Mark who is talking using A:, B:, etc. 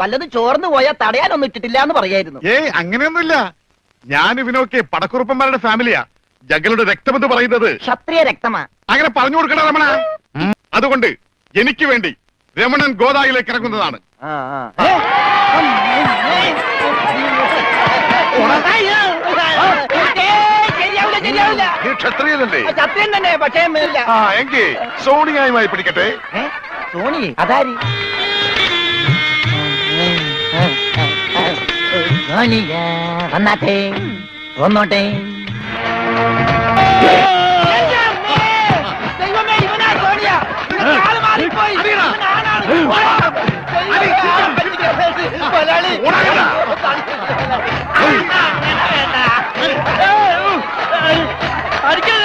A: വല്ലതും ചോർന്നു പോയാൽ തടയാനൊന്നും ഇട്ടിട്ടില്ല എന്ന് പറയായിരുന്നു.
B: ഏയ് അങ്ങനെയൊന്നുമില്ല. ഞാൻ ഇവനൊക്കെ പടക്കുറുപ്പന്മാരുടെ ഫാമിലിയാ. ജഗലുടെ രക്തമെന്ന് പറയുന്നത്.
A: ക്ഷത്രിയ രക്തമാ.
B: അങ്ങനെ പറഞ്ഞു കൊടുക്കണ രമണ. അതുകൊണ്ട് എനിക്ക് വേണ്ടി രമണൻ ഗോദായിലേക്ക് ഇറങ്ങുന്നതാണ്.
A: ക്ഷത്രിയല്ലേ
B: നീ ക്ഷത്രിയനല്ലേ?
A: ക്ഷത്രിയൻ തന്നെ പക്ഷേ സോണിയായി
B: ആ എങ്കിൽ സോണിയായുമായി പിടിക്കട്ടെ.
A: സോണി അതാരി? ഇവനാണാണ്. മുതലാളി.
B: ഓടാ.
A: അടിക്കരുത്